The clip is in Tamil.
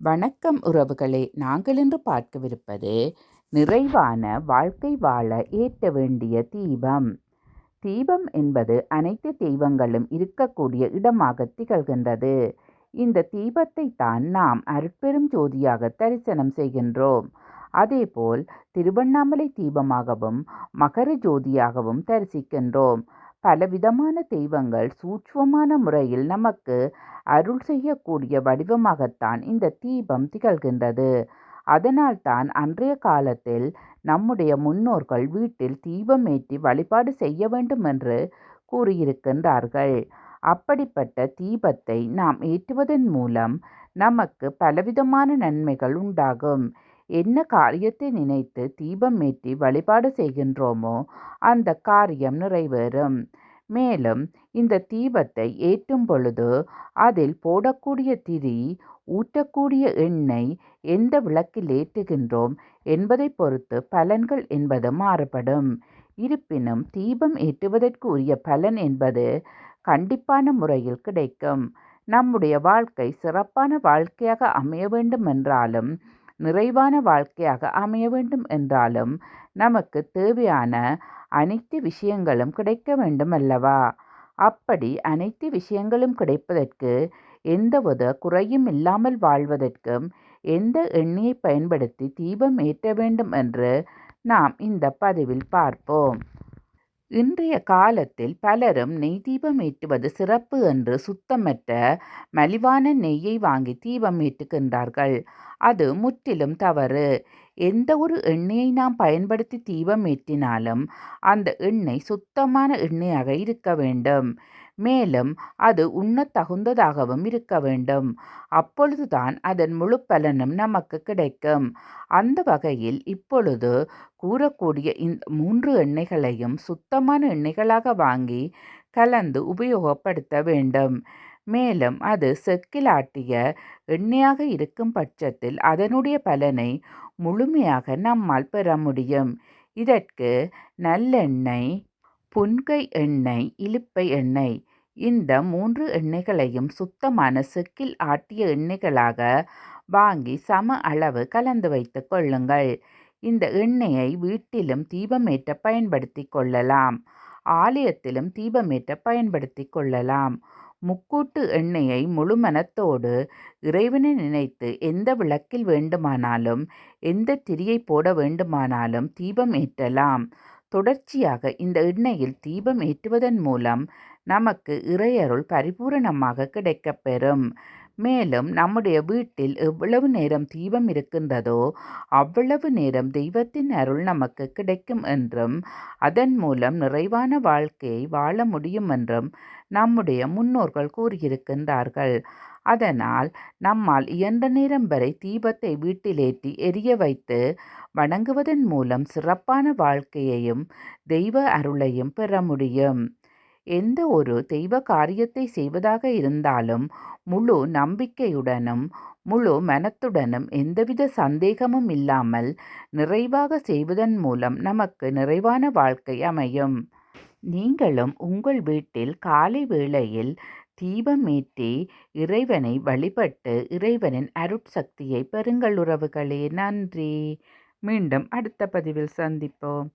வணக்கம் உறவுகளே. நாங்கள் இன்று பார்க்கவிருப்பது நிறைவான வாழ்க்கை வாழ ஏற்ற வேண்டிய தீபம். தீபம் என்பது அனைத்து தெய்வங்களும் இருக்கக்கூடிய இடமாக திகழ்கின்றது. இந்த தீபத்தை தான் நாம் அருட்பெரும் ஜோதியாக தரிசனம் செய்கின்றோம். அதேபோல் திருவண்ணாமலை தீபமாகவும் மகர ஜோதியாகவும் தரிசிக்கின்றோம். பலவிதமான தெய்வங்கள் சூட்சமான முறையில் நமக்கு அருள் செய்யக்கூடிய வடிவமாகத்தான் இந்த தீபம் திகழ்கின்றது. அதனால்தான் அன்றைய காலத்தில் நம்முடைய முன்னோர்கள் வீட்டில் தீபம் ஏற்றி வழிபாடு செய்ய வேண்டும் என்று கூறியிருக்கின்றார்கள். அப்படிப்பட்ட தீபத்தை நாம் ஏற்றுவதன் மூலம் நமக்கு பலவிதமான நன்மைகள் உண்டாகும். என்ன காரியத்தை நினைத்து தீபம் ஏற்றி வழிபாடு செய்கின்றோமோ அந்த காரியம் நிறைவேறும். மேலும் இந்த தீபத்தை ஏற்றும் பொழுது அதில் போடக்கூடிய திரி ஊற்றக்கூடிய எண்ணெய் எந்த விளக்கில் ஏற்றுகின்றோம் என்பதை பொறுத்து பலன்கள் என்பது மாறுபடும். இருப்பினும் தீபம் ஏற்றுவதற்கு உரிய பலன் என்பது கண்டிப்பான முறையில் கிடைக்கும். நம்முடைய வாழ்க்கை சிறப்பான வாழ்க்கையாக அமைய வேண்டும் என்றாலும் நிறைவான வாழ்க்கையாக அமைய வேண்டும் என்றாலும் நமக்கு தேவையான அனைத்து விஷயங்களும் கிடைக்க வேண்டும் அல்லவா? அப்படி அனைத்து விஷயங்களும் கிடைப்பதற்கு எந்தவித குறையும் இல்லாமல் வாழ்வதற்கும் எந்த எண்ணெயை பயன்படுத்தி தீபம் ஏற்ற வேண்டும் என்று நாம் இந்த பதிவில் பார்ப்போம். இன்றைய காலத்தில் பலரும் நெய் தீபம் ஏற்றுவது சிறப்பு என்று சுத்தமற்ற மலிவான நெய்யை வாங்கி தீபம் ஏற்றுகின்றார்கள். அது முற்றிலும் தவறு. எந்த ஒரு எண்ணெயை நாம் பயன்படுத்தி தீபம் ஏற்றினாலும் அந்த எண்ணெய் சுத்தமான எண்ணெயாக இருக்க வேண்டும். மேலும் அது உண்ண தகுந்ததாகவும் இருக்க வேண்டும். அப்பொழுதுதான் அதன் முழு பலனும் நமக்கு கிடைக்கும். அந்த வகையில் இப்பொழுது கூறக்கூடிய இந்த மூன்று எண்ணெய்களையும் சுத்தமான எண்ணெய்களாக வாங்கி கலந்து உபயோகப்படுத்த வேண்டும். மேலும் அது செக்கில் ஆட்டிய எண்ணெயாக இருக்கும் பட்சத்தில் அதனுடைய பலனை முழுமையாக நம்மால் பெற முடியும். இதற்கு நல்லெண்ணெய் புன்கை எண்ணெய் இலுப்பை எண்ணெய் இந்த மூன்று எண்ணெய்களையும் சுத்தமான செக்கில் ஆட்டிய எண்ணெய்களாக வாங்கி சம அளவு கலந்து வைத்து கொள்ளுங்கள். இந்த எண்ணெயை வீட்டிலும் தீபமேற்ற பயன்படுத்தி கொள்ளலாம். ஆலயத்திலும் தீபமேற்ற பயன்படுத்தி கொள்ளலாம். முக்கூட்டு எண்ணெயை முழு மனத்தோடு இறைவனை நினைத்து எந்த விளக்கில் வேண்டுமானாலும் எந்த திரியை போட வேண்டுமானாலும் தீபம் ஏற்றலாம். தொடர்ச்சியாக இந்த எண்ணெயில் தீபம் ஏற்றுவதன் மூலம் நமக்கு இறையருள் பரிபூரணமாக கிடைக்கப்பெறும். மேலும் நம்முடைய வீட்டில் எவ்வளவு நேரம் தீபம் இருக்கின்றதோ அவ்வளவு நேரம் தெய்வத்தின் அருள் நமக்கு கிடைக்கும் என்றும் அதன் மூலம் நிறைவான வாழ்க்கையை வாழ முடியும் என்றும் நம்முடைய முன்னோர்கள் கூறியிருக்கின்றார்கள். அதனால் நம்மால் இயன்ற நேரம் வரை தீபத்தை வீட்டிலேற்றி எரிய வைத்து வணங்குவதன் மூலம் சிறப்பான வாழ்க்கையையும் தெய்வ அருளையும் பெற முடியும். எந்த ஒரு தெய்வ காரியத்தை செய்வதாக இருந்தாலும் முழு நம்பிக்கையுடனும் முழு மனத்துடனும் எந்தவித சந்தேகமும் இல்லாமல் நிறைவாக செய்வதன் மூலம் நமக்கு நிறைவான வாழ்க்கை அமையும். நீங்களும் உங்கள் வீட்டில் காலை வேளையில் தீபமேற்றி இறைவனை வழிபட்டு இறைவனின் அருட்சக்தியை பெறுங்கள் உறவுகளே. நன்றி. மீண்டும் அடுத்த பதிவில் சந்திப்போம்.